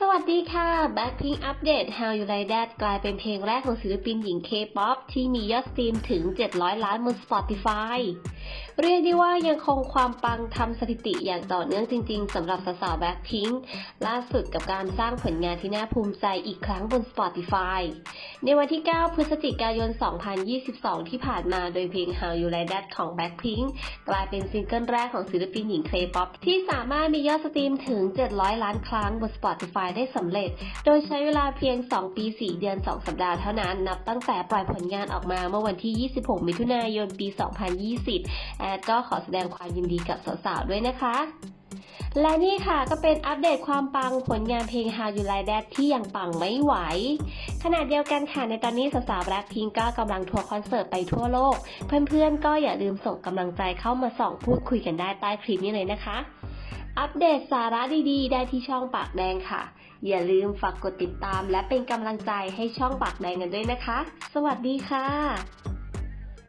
สวัสดีค่ะ Blackpink อัปเดต How You Like That กลายเป็นเพลงแรกของศิลปินหญิง K-POP ที่มียอดสตรีมถึง 700 ล้านบน Spotify เรียกได้ว่ายังคงความปังทำสถิติอย่างต่อเนื่องจริงๆสำหรับสาวๆ Blackpink ล่าสุดกับการสร้างผลงานที่น่าภูมิใจอีกครั้งบน Spotify ในวันที่ 9 พฤศจิกายน 2022 ที่ผ่านมาโดยเพลง How You Like That ของ Blackpink กลายเป็นซิงเกิลแรกของศิลปินหญิง K-POP ที่สามารถมียอดสตรีมถึง 700 ล้านครั้งบน Spotify ได้สำเร็จ โดยใช้เวลาเพียง 2 ปี 4 เดือน 2 สัปดาห์เท่านั้น นับตั้งแต่ปล่อยผลงานออกมาเมื่อวันที่ 26 มิถุนายน ปี 2020แอดก็ขอแสดงความยินดีกับสาวๆด้วยนะคะ และนี่ค่ะก็เป็นอัปเดตความปังผลงานเพลง How You Like That ที่ยังปังไม่ไหว ขณะเดียวกันค่ะในตอนนี้สาวๆแบล็คพิงก็กำลังทัวร์คอนเสิร์ตไปทั่วโลก เพื่อนๆก็อย่าลืมส่งกำลังใจเข้ามาส่องพูดคุยกันได้ใต้คลิปนี้เลยนะคะอัปเดตสาระดีๆ ได้ที่ช่องปากแดงค่ะ อย่าลืมฝากกดติดตามและเป็นกำลังใจให้ช่องปากแดงกันด้วยนะคะ สวัสดีค่ะ